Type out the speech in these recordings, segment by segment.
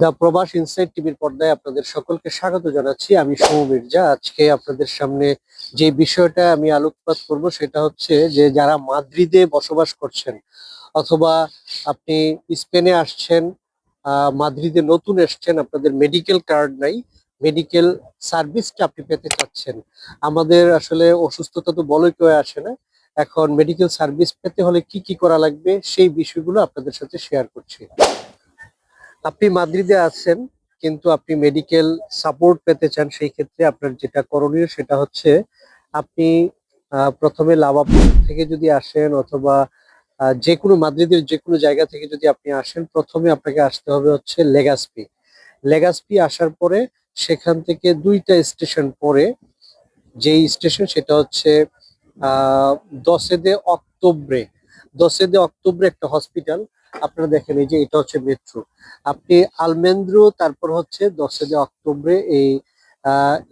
The প্রবাস inside টিভির পর্দায় আপনাদের সকলকে স্বাগত জানাচ্ছি। আমি সৌম মির্জা। আজকে আপনাদের সামনে যে বিষয়টা আমি আলোকপাত করব সেটা হচ্ছে যে যারা মাদ্রিদে বসবাস করছেন অথবা আপনি স্পেনে আসছেন মাদ্রিদে নতুন এসছেন, আপনাদের মেডিকেল কার্ড নাই, মেডিকেল সার্ভিসটা আপনি পেতে চাচ্ছেন। আমাদের আসলে অসুস্থতা তো বলে কেউ আসে না। এখন মেডিকেল সার্ভিস পেতে হলে কি কি করা লাগবে সেই বিষয়গুলো আপনাদের সাথে শেয়ার করছি। আপনি মাদ্রিদে আছেন, কিন্তু আপনি মেডিকেল সাপোর্ট পেতে চান, সেই ক্ষেত্রে আপনার যেটা করণীয় সেটা হচ্ছে আপনি প্রথমে লাভাপুর থেকে যদি আসেন অথবা যে কোনো মাদ্রিদের যে কোনো জায়গা থেকে যদি আপনি আসেন, প্রথমে আপনাকে আসতে হবে হচ্ছে লেগাসপি লেগাসপি আসার পরে সেখান থেকে দুইটা স্টেশন পরে, যেই স্টেশন সেটা হচ্ছে আহ দশে দে অক্টোবরে। দশে দে অক্টোবরে একটা হসপিটাল আপনারা দেখেন এই যে এটা হচ্ছে মেট্রো আপনি আলমেন্দ্রো, তারপর হচ্ছে দশে অক্টোবরে এই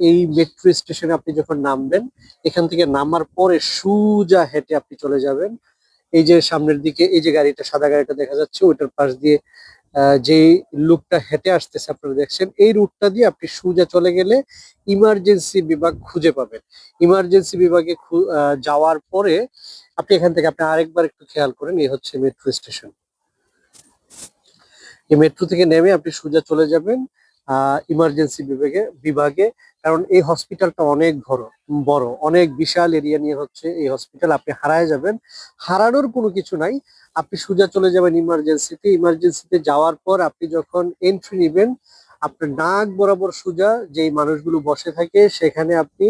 এই মেট্রো স্টেশনে আপনি যখন নামবেন, এখান থেকে নামার পরে সুজা হেঁটে আপনি চলে যাবেন। এই যে সামনের দিকে, এই যে গাড়িটা, সাদা গাড়িটা দেখা যাচ্ছে, ওইটার পাশ দিয়ে যে লুকটা হেঁটে আসতেছে, আপনারা দেখছেন, এই রুটটা দিয়ে আপনি সুজা চলে গেলে ইমার্জেন্সি বিভাগ খুঁজে পাবেন। ইমার্জেন্সি বিভাগে যাওয়ার পরে আপনি এখান থেকে আপনি আরেকবার একটু খেয়াল করেন, এই হচ্ছে মেট্রো স্টেশন এই মেট্রো থেকে নেমে আপনি সোজা চলে যাবেন ইমার্জেন্সি বিভাগে বিভাগে। কারণ এই হসপিটালটা অনেক বড় বড়, অনেক বিশাল এরিয়া নিয়ে হচ্ছে এই হসপিটাল আপনি হারায় যাবেন। হারানোর কোনো কিছু নাই। আপনি সোজা চলে যাবেন ইমার্জেন্সিতে ইমার্জেন্সিতে যাওয়ার পর আপনি যখন এন্ট্রি নেবেন, আপনার নাক বরাবর সোজা যেই মানুষগুলো বসে থাকে, সেখানে আপনি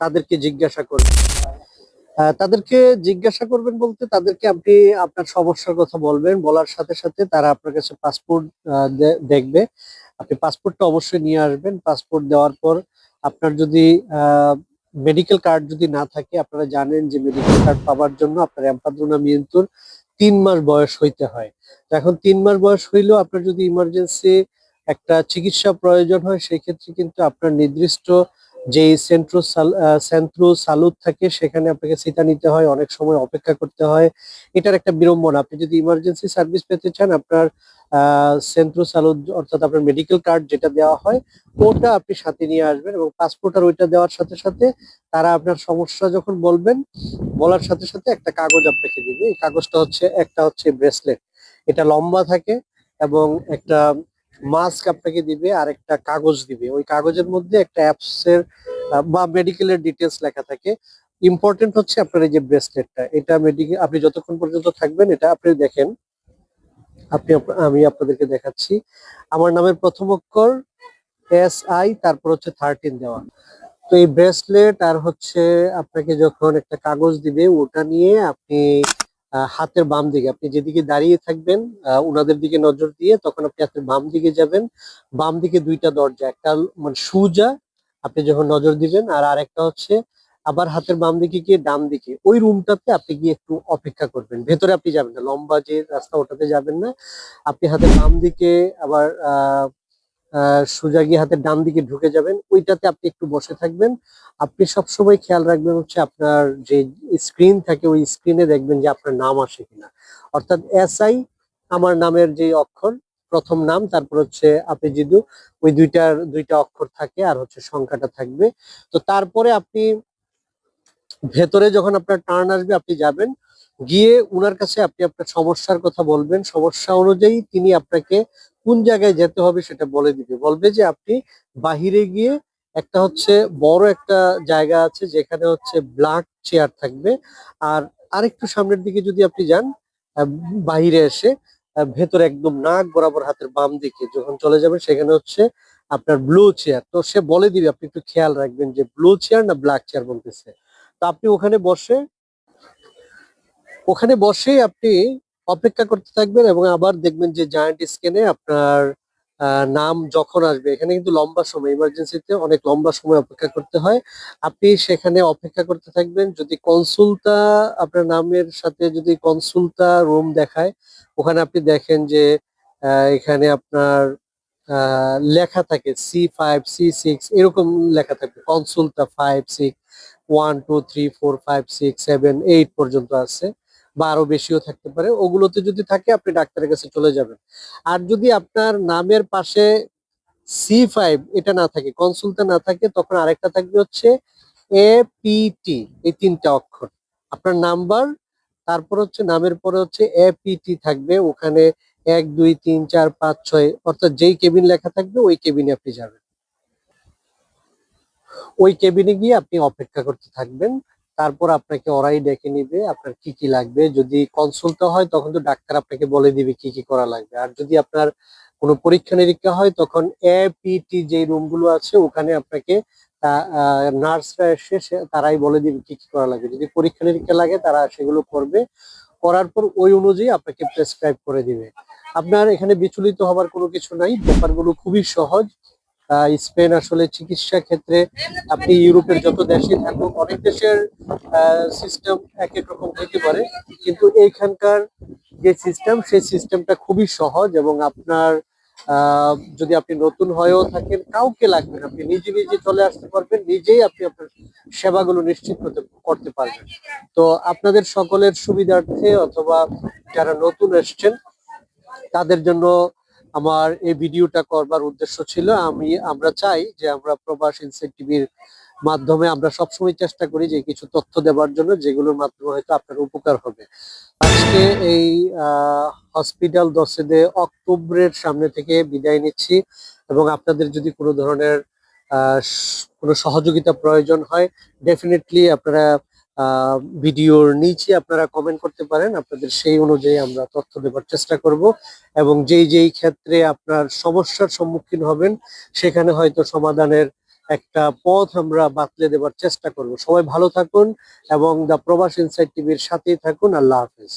তাদেরকে জিজ্ঞাসা করবেন। তাদেরকে জিজ্ঞাসা করবেন বলতে তাদেরকে আপনি আপনার সমস্যার কথা বলবেন। বলার সাথে সাথে তারা আপনার কাছে পাসপোর্ট দেখবে। আপনি পাসপোর্টটা অবশ্যই নিয়ে আসবেন। পাসপোর্ট দেওয়ার পর আপনার যদি মেডিকেল কার্ড যদি না থাকে, আপনারা জানেন যে মেডিকেল কার্ড পাওয়ার জন্য আপনার এম্পাদ্রোনা মৃত্যুর তিন মাস বয়স হইতে হয়। তো এখন তিন মাস বয়স হইলেও আপনার যদি ইমার্জেন্সি একটা চিকিৎসা প্রয়োজন হয় সেই ক্ষেত্রে কিন্তু আপনার নির্দিষ্ট যে সেন্ট্রো সেন্ট্রো সালুদ থাকে, সেখানে আপনাকে সিটা নিতে হয়, অনেক সময় অপেক্ষা করতে হয়। এটার একটা বিড়ম্বনা। আপনি যদি ইমার্জেন্সি সার্ভিস পেতে চান, আপনার সেন্ট্রো সালুদ অর্থাৎ আপনার মেডিকেল কার্ড যেটা দেওয়া হয়, ওটা আপনি সাথে নিয়ে আসবেন এবং পাসপোর্ট আর ওইটা দেওয়ার সাথে সাথে তারা আপনার সমস্যা যখন বলবেন, বলার সাথে সাথে একটা কাগজ আপনাকে দিবে। এই কাগজটা হচ্ছে, একটা হচ্ছে ব্রেসলেট এটা লম্বা থাকে এবং একটা মাস্ক আপনাকে দিবে আর একটা কাগজ দিবে। ওই কাগজের মধ্যে একটা অ্যাপস এর বা মেডিকেলের ডিটেলস লেখা থাকে। ইম্পর্টেন্ট হচ্ছে আপনার এই যে ব্রেসলেটটা এটা মেডিকেল আপনি যতক্ষণ পর্যন্ত থাকবেন, এটা আপনি দেখেন। আপনি আমি আপনাদেরকে দেখাচ্ছি। আমার নামের প্রথম অক্ষর এস আই তারপর হচ্ছে থার্টিন দেওয়া। তো এই ব্রেসলেট আর হচ্ছে আপনাকে যখন একটা কাগজ দিবে, ওটা নিয়ে আপনি হাতের বাম দিকে। আপনি যেদিকে দাঁড়িয়ে থাকবেন ওনাদের দিকে নজর দিয়ে তখন আপনি হাতের বাম দিকে যাবেন। বাম দিকে দুইটা দরজা, একটা মানে সুজা আপনি যখন নজর দিবেন, আর আরেকটা হচ্ছে আবার হাতের বাম দিকে গিয়ে ডান দিকে। ওই রুমটাতে আপনি গিয়ে একটু অপেক্ষা করবেন। ভেতরে আপনি যাবেন না, লম্বা যে রাস্তা ওটাতে যাবেন না। আপনি হাতের বাম দিকে আবার সোজা গিয়ে হাতের ডান দিকে ঢুকে যাবেন। ওইটাতে আপনি একটু বসে থাকবেন। আপনি সবসময় খেয়াল রাখবেন হচ্ছে আপনার যে স্ক্রিন থাকে, ওই স্ক্রিনে দেখবেন যে আপনার নাম আসে কিনা। অর্থাৎ এসআই আমার নামের যে অক্ষর, প্রথম নাম, তারপর হচ্ছে আপেজিদু ওই দুইটার, দুইটা অক্ষর থাকে আর হচ্ছে সংখ্যাটা থাকবে। তো তারপরে আপনি ভেতরে যখন আপনার টার্ন আসবে, আপনি যাবেন। গিয়ে উনার কাছে আপনি আপনার সমস্যার কথা বলবেন। সমস্যা অনুযায়ী তিনি আপনাকে কোন জায়গায় যেতে হবে সেটা বলে দিবে। বলবে যে আপনি বাহিরে গিয়ে একটা হচ্ছে বড় একটা জায়গা আছে যেখানে হচ্ছে ব্ল্যাক চেয়ার থাকবে। আর আরেকটু সামনের দিকে যদি আপনি যান বাহিরে এসে ভেতরে একদম নাক বরাবর হাতের বাম দিকে যখন চলে যাবেন, সেখানে হচ্ছে আপনার ব্লু চেয়ার। তো সে বলে দিবে, আপনি একটু খেয়াল রাখবেন যে ব্লু চেয়ার না ব্ল্যাক চেয়ার বলতেছে। তো আপনি ওখানে বসে ওখানে বসে আপনি অপেক্ষা করতে থাকবেন এবং আবার দেখবেন যে জায়ান্ট স্ক্যানে আপনার নাম যখন আসবে। এখানে কিন্তু লম্বা সময় ইমার্জেন্সিতে অনেক লম্বা সময় অপেক্ষা করতে হয়। আপনি সেখানে অপেক্ষা করতে থাকবেন। যদি কনসুলতা আপনার নামের সাথে যদি কনসুলতা রুম দেখায়, ওখানে আপনি দেখেন যে এখানে আপনার লেখা থাকে সি ফাইভ সি সিক্স এরকম লেখা থাকে। কনসুলতা five six one two three four five six seven eight পর্যন্ত আছে। বা আরও বেশিও থাকতে পারে, ওগুলোতে যদি থাকে আপনি ডাক্তারের কাছে চলে যাবেন। আর যদি আপনার নামের পাশে সি ফাইভ এটা না থাকে কনসুলটা না থাকে, তখন আরেকটা থাকবে হচ্ছে এ পিটি এই তিনটা অক্ষর। আপনার নাম্বার, তারপর হচ্ছে নামের পরে হচ্ছে এ পিটি থাকবে, ওখানে এক, দুই, তিন, চার, পাঁচ, ছয়, অর্থাৎ যেই কেবিন লেখা থাকবে, ওই কেবিনে আপনি যাবেন। ওই কেবিনে গিয়ে আপনি অপেক্ষা করতে থাকবেন। তারপর আপনাকে ওরাই ডেকে নিবে আপনার কি কি লাগবে। যদি কনসাল্ট হয় তখন তো ডাক্তার আপনাকে বলে দিবে কি কি করা লাগবে। আর যদি আপনার কোনো পরীক্ষা নিরীক্ষা হয় তখন এ পিটি যে রুমগুলো আছে ওখানে আপনাকে নার্সরা এসে তারাই বলে দিবে কি কি করা লাগবে। যদি পরীক্ষা নিরীক্ষা লাগে তারা সেগুলো করবে। করার পর ওই অনুযায়ী আপনাকে প্রেসক্রাইব করে দিবে। আপনার এখানে বিচলিত হবার কোনো কিছু নাই। ব্যাপারগুলো খুবই সহজ। স্পেন আসলে চিকিৎসা ক্ষেত্রে আপনি ইউরোপের যত দেশে থাকুন অনেক দেশের সিস্টেম এক এক রকম হতে পারে। কিন্তু এইখানকার যে সিস্টেম সেই সিস্টেমটা খুবই সহজ এবং আপনার যদি আপনি নতুন হয়েও থাকেন, কাউকে লাগবে না। আপনি নিজে নিজে চলে আসতে পারবেন, নিজেই আপনি আপনার সেবাগুলো নিশ্চিত করতে পারবেন। তো আপনাদের সকলের সুবিধার্থে অথবা যারা নতুন এসছেন, তাদের জন্য আমার এই ভিডিওটা করবার উদ্দেশ্য ছিল, আমি, আমরা চাই যে আমরা প্রবাস ইনসাইট টিভির মাধ্যমে আমরা সবসময় চেষ্টা করি যে কিছু তথ্য দেওয়ার জন্য, যেগুলোর মাধ্যমে হয়তো আপনার উপকার হবে। আজকে এই হসপিটাল দশেদে অক্টোবরের সামনে থেকে বিদায় নিচ্ছি এবং আপনাদের যদি কোনো ধরনের কোনো সহযোগিতা প্রয়োজন হয় ডেফিনেটলি আপনারা ভিডিওর নিচে আপনারা কমেন্ট করতে পারেন। আপনাদের সেই অনুযায়ী আমরা তথ্য দেবার চেষ্টা করব এবং যেই যেই ক্ষেত্রে আপনার সমস্যার সম্মুখীন হবেন, সেখানে হয়তো সমাধানের একটা পথ আমরা বাতলে দেবার চেষ্টা করব। সবাই ভালো থাকুন এবং দ্য প্রবাস ইনসাইড টিভির সাথেই থাকুন। আল্লাহ হাফেজ।